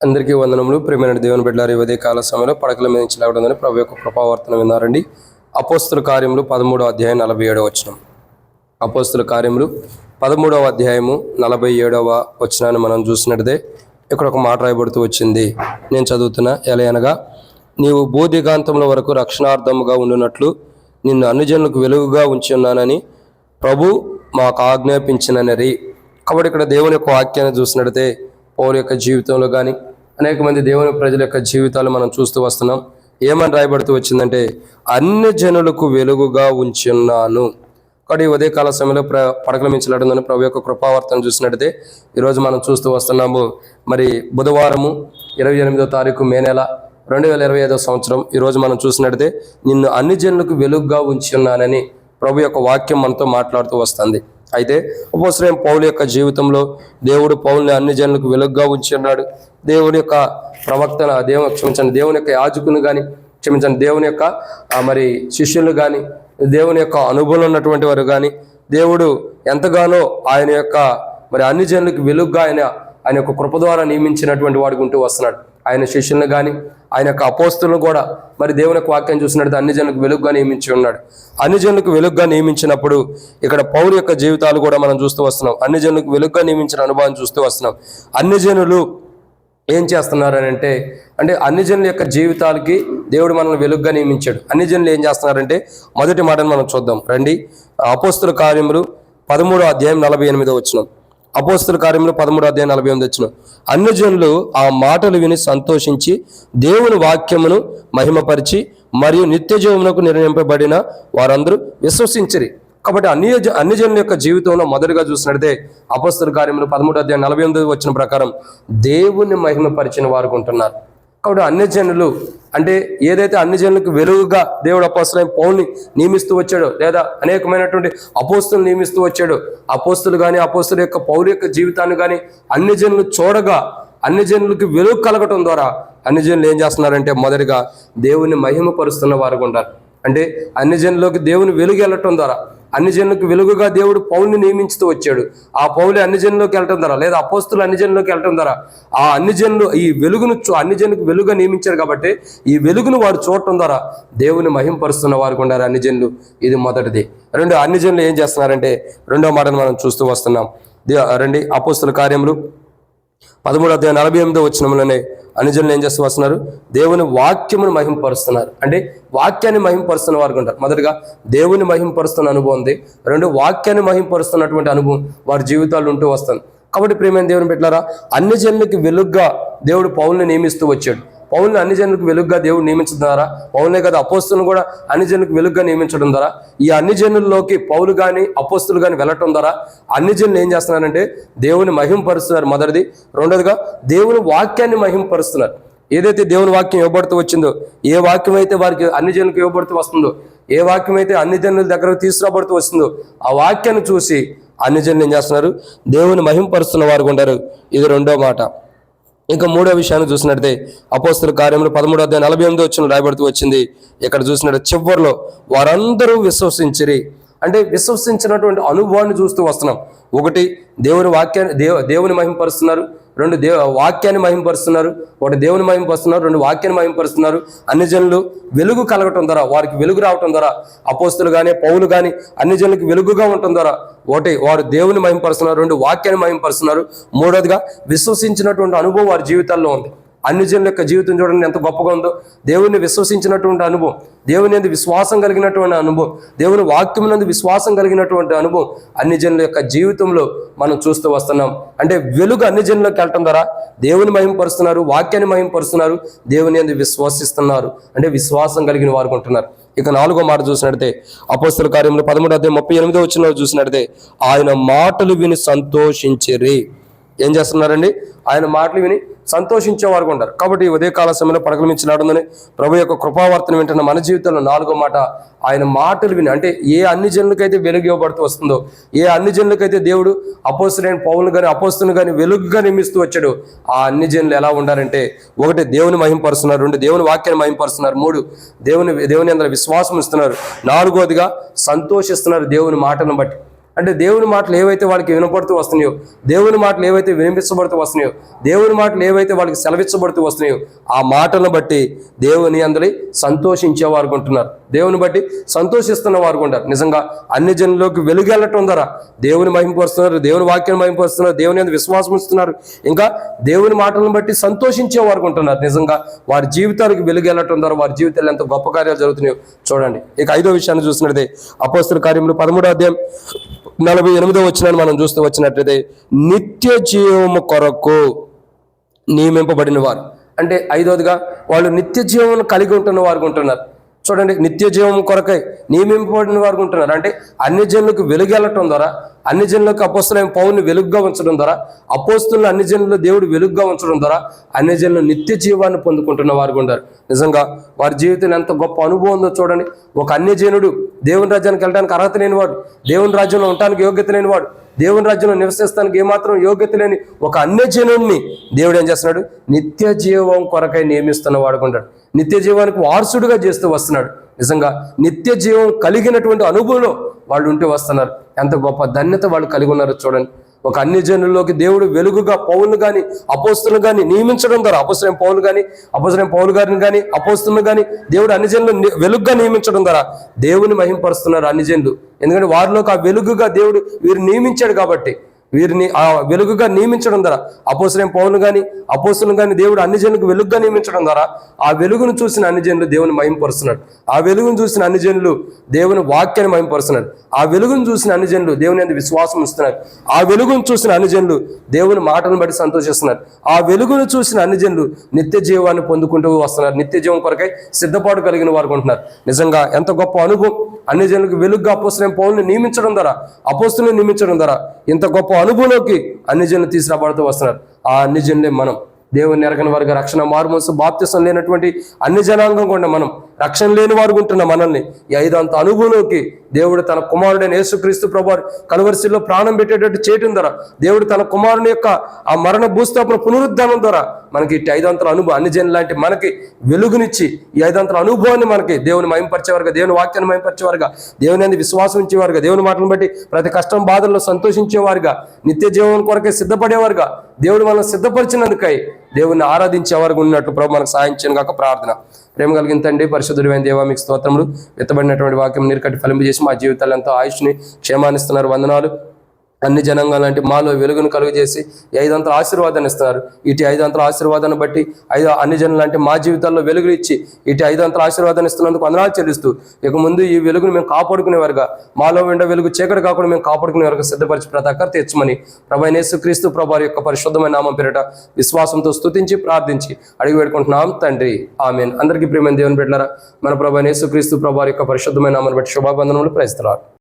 అందరికీ వందనములు. ప్రేమైన దేవుని బిడ్డారు ఈ ఉదయ కాల సమయంలో పడకల మీద నుంచి లేవడం ప్రభు యొక్క కృపావర్తన విన్నారండి. అపోస్తుల కార్యములు పదమూడవ అధ్యాయం నలభై ఏడవ వచనం. అపోస్తుల కార్యములు పదమూడవ అధ్యాయము నలభై ఏడవ వచనాన్ని మనం చూసినట్టే ఇక్కడ ఒక మాట రాయబడుతూ వచ్చింది. నేను చదువుతున్నా ఎలా అనగా నీవు బోధిగాంతముల వరకు రక్షణార్థముగా ఉండునట్లు నిన్ను అన్నిజనులకు వెలుగుగా ఉంచి ఉన్నానని ప్రభు మాకు ఆజ్ఞాపించిననరి. కాబట్టి ఇక్కడ దేవుని యొక్క వాక్యాన్ని చూసినట్టే పౌరు యొక్క జీవితంలో కానీ అనేక మంది దేవుని ప్రజల యొక్క జీవితాలు మనం చూస్తూ వస్తున్నాం. ఏమని రాయబడుతూ వచ్చిందంటే అన్ని జనులకు వెలుగుగా ఉంచున్నాను. కాబట్టి ఈ ఉదయకాల సమయంలో ప్ర పడకలమించలాడుందని ప్రభు యొక్క కృపావర్తన చూసినట్టయితే ఈరోజు మనం చూస్తూ వస్తున్నాము. మరి బుధవారము ఇరవై ఎనిమిదో తారీఖు మే నెల రెండు వేల ఇరవై ఐదో సంవత్సరం ఈరోజు మనం చూసినట్టయితే నిన్ను అన్ని జనులకు వెలుగుగా ఉంచి ఉన్నానని ప్రభు యొక్క వాక్యం మనతో మాట్లాడుతూ వస్తుంది. అయితే ఉపశ్రయం పౌలు యొక్క జీవితంలో దేవుడు పౌల్ని అన్ని జనులకు వెలుగ్గా ఉంచి ఉన్నాడు. దేవుని యొక్క ప్రవక్తన దేవుని క్షమించండి దేవుని యొక్క యాజకుని కానీ క్షమించండి దేవుని యొక్క మరి శిష్యులు కానీ దేవుని యొక్క అనుభవం ఉన్నటువంటి వారు కానీ దేవుడు ఎంతగానో ఆయన యొక్క మరి అన్ని జనులకు వెలుగ్గా ఆయన ఆయన యొక్క కృప ద్వారా నియమించినటువంటి వాడికి ఉంటూ వస్తున్నాడు. ఆయన శిష్యులను కానీ ఆయన యొక్క అపోస్తులను కూడా మరి దేవుని యొక్క వాక్యం చూసినట్టు అన్ని జనులకు వెలుగుగా నియమించి ఉన్నాడు. అన్ని జనులకు వెలుగుగా నియమించినప్పుడు ఇక్కడ పౌరు యొక్క జీవితాలు కూడా మనం చూస్తూ వస్తున్నాం. అన్ని జనులకు వెలుగుగా నియమించిన అనుభవం చూస్తూ వస్తున్నాం. అన్ని జనులు ఏం చేస్తున్నారు అంటే అంటే అన్ని జనుల యొక్క జీవితాలకి దేవుడు మనల్ని వెలుగుగా నియమించాడు. అన్ని జనులు ఏం చేస్తున్నారంటే మొదటి మాటను మనం చూద్దాం. రండి. అపోస్తుల కార్యములు పదమూడో అధ్యాయం నలభై ఎనిమిదో వచ్చినాం అపోస్తుల కార్యంలో పదమూడు అధ్యాయం నలభై ఎనిమిది వచ్చిన అన్ని జనులు ఆ మాటలు విని సంతోషించి దేవుని వాక్యమును మహిమపరిచి మరియు నిత్య జీవమునకు నిర్ణయింపబడిన వారందరూ విశ్వసించరి. కాబట్టి అన్ని జ- అన్ని జనుల యొక్క జీవితంలో మొదటిగా చూసినట్టే అపస్తుల కార్యంలో పదమూడు అధ్యాయం నలభై ఎనిమిది వచ్చిన ప్రకారం దేవుని మహిమపరిచిన వారు ఉంటున్నారు. కాబట్టి అన్ని జనులు అంటే ఏదైతే అన్ని జనులకు వెలుగుగా దేవుడు అపోస్తులైన పౌల్ని నియమిస్తూ వచ్చాడో లేదా అనేకమైనటువంటి అపోస్తులు నియమిస్తూ వచ్చాడు అపోస్తులు కానీ అపోస్తుల యొక్క పౌరు యొక్క జీవితాన్ని కానీ అన్ని జనులు చూడగా అన్ని జనులకు వెలుగు కలగటం ద్వారా అన్ని జనులు ఏం చేస్తున్నారంటే మొదటిగా దేవుని మహిమపరుస్తున్న వారు ఉంటారు అంటే అన్ని జనులకు దేవుని వెలుగు వెళ్ళటం ద్వారా అన్ని జనులకు వెలుగుగా దేవుడు పౌల్ని నియమించుతూ వచ్చాడు. ఆ పౌలు అన్ని జనులకు వెళ్ళటం ద్వారా లేదా అపోస్తులు అన్ని జనులకు వెళ్ళటం ద్వారా ఆ అన్ని జనులు ఈ వెలుగును చూ- అన్ని జనులకు వెలుగుగా నియమించారు కాబట్టి ఈ వెలుగును వారు చూడటం ద్వారా దేవుని మహింపరుస్తున్న వారు ఉన్నారు అన్ని జనులు. ఇది మొదటిది. రెండు అన్ని జనులు ఏం చేస్తున్నారంటే రెండో మాటను మనం చూస్తూ వస్తున్నాం. రండి అపోస్తుల కార్యములు. పదమూడు అధ్యాయం నలభై ఎనిమిదో వచ్చినంలోనే అనుజనులు ఏం చేస్తూ వస్తున్నారు? దేవుని వాక్యమును మహింపరుస్తున్నారు. అంటే వాక్యాన్ని మహింపరుస్తున్న వారు ఉంటారు మొదటగా దేవుని మహింపరుస్తున్న అనుభవం ఉంది. రెండు వాక్యాన్ని మహింపరుస్తున్నటువంటి అనుభవం వారి జీవితాలు ఉంటూ వస్తుంది. కాబట్టి ప్రేమైన దేవుని పెట్టారా అన్ని జనులకి వెలుగ్గా దేవుడు పౌల్ని నియమిస్తూ వచ్చాడు. పౌల్ని అన్ని జనులకు వెలుగుగా దేవుడు నియమించడం ద్వారా పౌలనే కదా అపోస్తులను కూడా అన్ని జనులకు వెలుగుగా నియమించడం ద్వారా ఈ అన్ని జనుల్లోకి పౌలు కానీ అపోస్తులు కానీ వెళ్ళటం ద్వారా అన్ని జనులు ఏం చేస్తున్నారంటే దేవుని మహింపరుస్తున్నారు మొదటిది రెండోదిగా దేవుని వాక్యాన్ని మహింపరుస్తున్నారు. ఏదైతే దేవుని వాక్యం ఇవ్వబడుతూ వచ్చిందో ఏ వాక్యం అయితే వారికి అన్ని జనులకు ఇవ్వబడుతూ వస్తుందో ఏ వాక్యం అయితే అన్ని జనుల దగ్గరకు తీసుకురాబడుతూ వస్తుందో ఆ వాక్యాన్ని చూసి అన్ని జనులు ఏం చేస్తున్నారు? దేవుని మహింపరుస్తున్న వారు ఉంటారు ఇది రెండో మాట. ఇంకా మూడో విషయాన్ని చూసినట్టే అపోస్తుల కార్యములు పదమూడు అధ్యాయం నలభై ఎనిమిది వచ్చిన రాయబడుతూ వచ్చింది. ఇక్కడ చూసినట్టు చివరిలో వారందరూ విశ్వసించిరి. అంటే విశ్వసించినటువంటి అనుభవాన్ని చూస్తూ వస్తున్నాం. ఒకటి దేవుని వాక్యాన్ని దేవ దేవుని మహింపరుస్తున్నారు రెండు దేవ వాక్యాన్ని మహింపరుస్తున్నారు. ఒకటి దేవుని మహింపరుస్తున్నారు రెండు వాక్యాన్ని మహింపరుస్తున్నారు. అన్ని జనులు వెలుగు కలగటం ద్వారా వారికి వెలుగు రావటం ద్వారా అపోస్తులు కానీ పౌలు కానీ అన్ని జనులకు వెలుగుగా ఉండటం ద్వారా ఒకటి వారు దేవుని మహింపరుస్తున్నారు రెండు వాక్యాన్ని మహింపరుస్తున్నారు. మూడోదిగా విశ్వసించినటువంటి అనుభవం వారి జీవితాల్లో ఉంది. అన్యజనుల యొక్క జీవితం చూడండి ఎంత గొప్పగా ఉందో. దేవుని విశ్వసించినటువంటి అనుభవం దేవుని అందు విశ్వాసం కలిగినటువంటి అనుభవం దేవుని వాక్యం నందు విశ్వాసం కలిగినటువంటి అనుభవం అన్యజనుల యొక్క జీవితంలో మనం చూస్తూ వస్తున్నాం. అంటే వెలుగు అన్యజనులకు వెళ్ళటం ద్వారా దేవుని మహింపరుస్తున్నారు వాక్యాన్ని మహింపరుస్తున్నారు దేవుని యందు విశ్వసిస్తున్నారు. అంటే విశ్వాసం కలిగిన వారు ఉంటున్నారు. ఇక నాలుగో మాట చూసినట్టే అపోస్తుల కార్యంలో పదమూడు అదే ముప్పై ఎనిమిదో వచ్చిన చూసినట్టే ఆయన మాటలు విని సంతోషించిరి. ఏం చేస్తున్నారండి? ఆయన మాటలు విని సంతోషించే వారు ఉంటారు కాబట్టి ఉదయకాల సమయంలో పడకలు మించి నాడుందని ప్రభు యొక్క కృపావర్తన వింటున్న మన జీవితంలో నాలుగో మాట ఆయన మాటలు విని అంటే ఏ అన్ని జనులకైతే వెలుగు ఇవ్వబడుతూ వస్తుందో ఏ అన్ని జనులకైతే దేవుడు అపోస్తులైన పౌలు కానీ అపోస్తులు కానీ వెలుగుగా నిర్మిస్తూ వచ్చాడు ఆ అన్ని జనులు ఎలా ఉండాలంటే ఒకటి దేవుని మహింపరుస్తున్నారు రెండు దేవుని వాక్యాన్ని మహింపరుస్తున్నారు మూడు దేవుని దేవుని అందరూ విశ్వాసం ఇస్తున్నారు నాలుగోదిగా సంతోషిస్తున్నారు దేవుని మాటను బట్టి. అంటే దేవుని మాటలు ఏవైతే వాళ్ళకి వినపడుతూ వస్తున్నాయో దేవుని మాటలు ఏవైతే వినిపించబడుతూ వస్తున్నాయో దేవుని మాటలు ఏవైతే వాళ్ళకి సెలవిచ్చబడుతూ వస్తున్నాయో ఆ మాటలను బట్టి దేవుని అందరి సంతోషించే వారు ఉంటున్నారు దేవుని బట్టి సంతోషిస్తున్న వారు ఉంటారు నిజంగా అన్ని జనుల్లోకి వెలుగెళ్ళటం ద్వారా దేవుని మహింపరుస్తున్నారు దేవుని వాక్యాన్ని మహింపరుస్తున్నారు దేవుని మీద విశ్వాసం ఇస్తున్నారు ఇంకా దేవుని మాటలను బట్టి సంతోషించే వారు ఉంటున్నారు నిజంగా వారి జీవితాలకు వెలుగెళ్ళటం ద్వారా వారి జీవితాలు ఎంత గొప్ప కార్యాలు జరుగుతున్నాయో చూడండి. ఇక ఐదో విషయాన్ని చూసినట్టే అపోస్తుల కార్యములు పదమూడో అధ్యాయం నలభై ఎనిమిదో వచ్చినాన్ని మనం చూస్తూ వచ్చినట్లయితే నిత్య జీవము కొరకు నియమింపబడిన వారు. అంటే ఐదవదిగా వాళ్ళు నిత్య జీవం కలిగి ఉంటున్న వారు ఉంటున్నారు. చూడండి నిత్య జీవం కొరకై నియమింపబడిన వారు ఉంటున్నారు. అంటే అన్ని జనులకు వెలుగెళ్ళటం ద్వారా అన్ని జనులకు అపోస్తులైన పౌరుని వెలుగుగా ఉంచడం ద్వారా అపోస్తులను అన్ని జనులు దేవుడు వెలుగుగా ఉంచడం ద్వారా అన్ని జనులు నిత్య జీవాన్ని పొందుకుంటున్న వారు ఉంటారు నిజంగా వారి జీవితం ఎంత గొప్ప అనుభవం ఉందో చూడండి. ఒక అన్యజనుడు దేవుని రాజ్యానికి వెళ్ళడానికి అర్హత లేనివాడు దేవుని రాజ్యంలో ఉండడానికి యోగ్యత లేనివాడు దేవుని రాజ్యంలో నివసిస్తానికి ఏమాత్రం యోగ్యత లేని ఒక అన్యజనుడిని దేవుడు ఏం చేస్తున్నాడు? నిత్య జీవం కొరకై నియమిస్తున్న వాడుకుంటాడు నిత్య జీవానికి వారసుడుగా చేస్తూ వస్తున్నాడు. నిజంగా నిత్య జీవం కలిగినటువంటి అనుభవంలో వాళ్ళు ఉంటూ వస్తున్నారు. ఎంత గొప్ప ధన్యత వాళ్ళు కలిగి ఉన్నారో చూడండి. ఒక అన్ని జనుల్లోకి దేవుడు వెలుగుగా పౌరులు కానీ అపోస్తులు కానీ నియమించడం ద్వారా అపోస్తులైన పౌలు కానీ అపోస్తులైన పౌలు గారిని కానీ అపోస్తులను కానీ దేవుడు అన్ని జనులు ని- వెలుగుగా నియమించడం ద్వారా దేవుని మహింపరుస్తున్నారు అన్ని జనులు. ఎందుకంటే వారిలోకి ఆ వెలుగుగా దేవుడు వీరు నియమించాడు కాబట్టి. వీరిని ఆ వెలుగుగా నియమించడం ద్వారా అపోసరైన పౌరులు కానీ అపోస్తులను కానీ దేవుడు అన్ని జనులకు వెలుగుగా నియమించడం ద్వారా ఆ వెలుగును చూసిన అన్ని జనులు దేవుని మయంపరుస్తున్నాడు ఆ వెలుగును చూసిన అన్ని జనులు దేవుని వాక్యాన్ని మయంపరుస్తున్నాడు ఆ వెలుగును చూసిన అన్ని జనులు దేవుని అందు విశ్వాసం ఇస్తున్నారు ఆ వెలుగును చూసిన అన్ని జనులు దేవుని మాటను బట్టి సంతోషిస్తున్నారు. ఆ వెలుగును చూసిన అన్ని జనులు నిత్య జీవాన్ని పొందుకుంటూ వస్తున్నారు. నిత్య జీవం కొరకై సిద్ధపాటు కలిగిన వారు ఉంటున్నారు. నిజంగా ఎంత గొప్ప అనుభవం. అన్ని జనులకు వెలుగుగా అపోస్తులైన పౌరుని నియమించడం ద్వారా అపోస్తులను నియమించడం ద్వారా ఇంత గొప్ప అనుభవంలోకి అన్ని జనులు తీసుకురాబడుతూ వస్తున్నారు. ఆ అన్ని జనులే మనం. దేవుని ఎరగని వారికి రక్షణ మారుమోసు బాప్తిసం లేనటువంటి అన్ని జనాంగం కూడా మనం. రక్షణ లేని వారు ఉంటున్న మనల్ని ఈ ఐదంత అనుభవంలోకి దేవుడు తన కుమారుడైన యేసుక్రీస్తు ప్రభు కలవరిశిలో ప్రాణం పెట్టేటట్టు చేయటం ద్వారా దేవుడు తన కుమారుని యొక్క ఆ మరణ భూస్థాపన పునరుద్ధానం ద్వారా మనకి ఇట్టి ఐదంతల అనుభవం అన్ని జన్ లాంటి మనకి వెలుగునిచ్చి ఈ ఐదంతల అనుభవాన్ని మనకి దేవుని మయంపరిచేవారుగా దేవుని వాక్యాన్ని మయంపరిచేవారుగా దేవుని అందు విశ్వాసం ఇచ్చేవారుగా దేవుని మాటలను బట్టి ప్రతి కష్టం బాధల్లో సంతోషించేవారుగా నిత్య జీవనం కొరకే సిద్ధపడేవారుగా దేవుడు మనల్ని సిద్ధపరిచినందుకై దేవుని వరకు ఉన్నట్టు ప్రభు మనకు సాయించాను కాక ప్రార్థన. ప్రేమ కలిగిన తండ్రి పరిశుద్ధుడైన దేవా మీకు స్తోత్రములు. ఎత్తబడినటువంటి వాక్యం నీరు కట్టి ఫలింపజేసి మా జీవితాలు ఎంతో ఆయుష్ని క్షేమాన్నిస్తున్నారు వందనాలు. అన్ని జనాంగాలు లాంటి మాలో వెలుగును కలుగజేసి ఐదంతల ఆశీర్వాదాన్ని ఇస్తున్నారు. ఇటు ఐదంతల ఆశీర్వాదాన్ని బట్టి ఐదు అన్ని జనం లాంటి మా జీవితాల్లో వెలుగులు ఇచ్చి ఇటు ఐదంతల ఆశీర్వాదాన్ని ఇస్తున్నందుకు వందనాలు చెల్లిస్తూ ఇక ముందు ఈ వెలుగును మేము కాపాడుకునేవారుగా. మాలో వెంట వెలుగు చీకటి కాకుండా మేము కాపాడుకునేవారుగా సిద్ధపరిచి ప్రతి ఒక్కరు తెచ్చమని ప్రభా యేసుక్రీస్తు ప్రభా యొక్క పరిశుద్ధమైన నామం పేరిట విశ్వాసంతో స్తుతించి ప్రార్థించి అడిగి పెట్టుకుంటున్నాం తండ్రి. ఆమెన్. అందరికీ ప్రేమ దేవుని పెట్టారా మన ప్రభా క్రీస్తు ప్రభా యొక్క పరిశుద్ధమైన నామాన్ని బట్టి శుభాబంధనములు ప్రయత్నాలు